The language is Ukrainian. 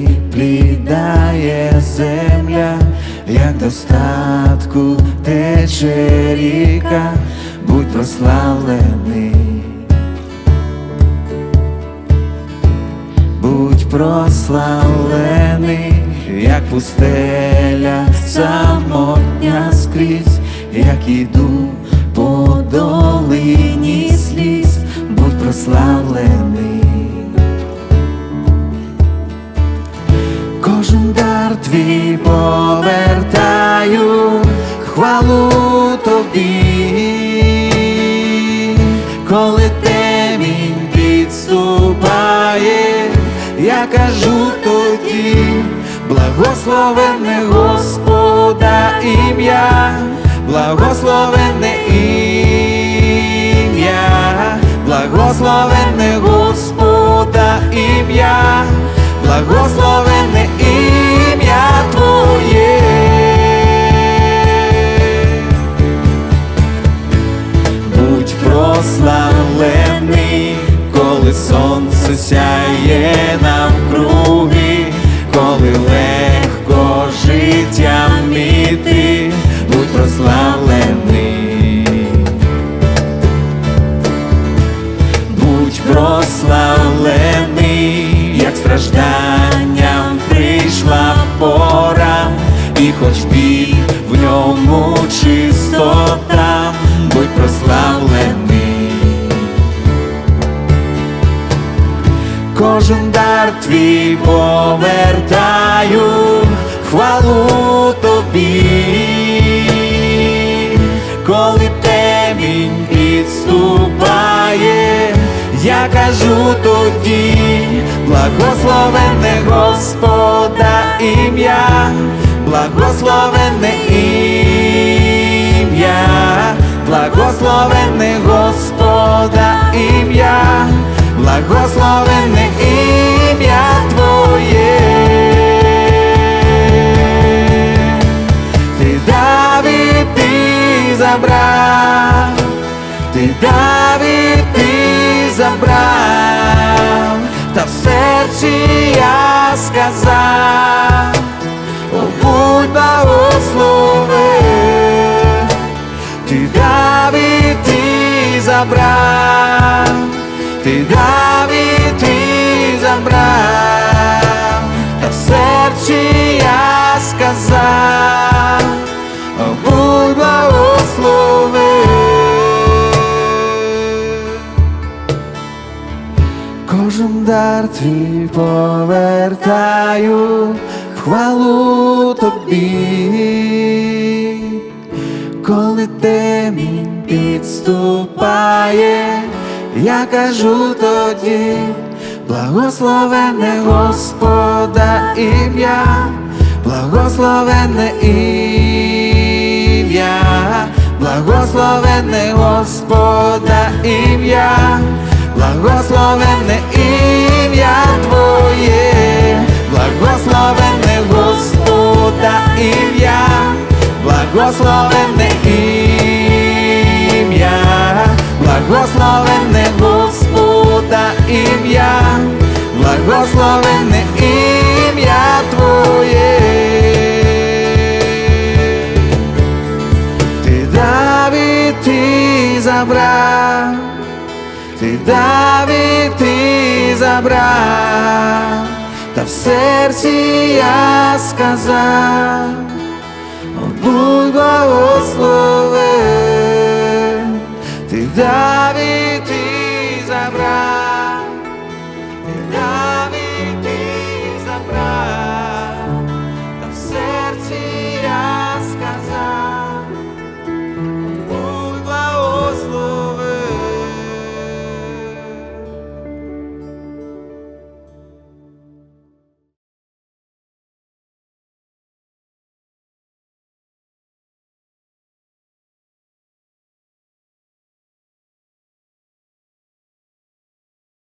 тобі плідає земля, як достатку тече ріка, будь прославлений. Будь прославлений, як пустеля, самотня скрізь, як іду по долині сліз, будь прославлений. Твій повертаю, хвалу тобі, коли темінь підступає, я кажу тоді, благословенне Господа ім'я, благословенне ім'я, благословенне Господа сонце сяє навкруги, коли легко життям іти, будь прославлений. Будь прославлений, як стражданням прийшла пора, і хоч біль в ньому чистота, будь прославлений. Кожен дар твій повертаю, хвалу тобі, коли темінь підступає, я кажу тоді, благословенне Господа ім'я, благословенне ім'я, благословенне Господа ім'я, благословенне забрав, ти Давид, ти забрав, та в серці я сказав, о, будь благословен, ти Давид, ти забрав, ти Давид, Твій повертаю, хвалу тобі, коли темінь підступає, я кажу тоді, благословенне Господа ім'я, благословенне ім'я, благословенне Господа ім'я, благословенне ім'я благословенне ім'я Твоє. Ти Давид, ти забрав, ти Давид, ти забрав, та в серці я сказав, о, будь благословен, ти Давид,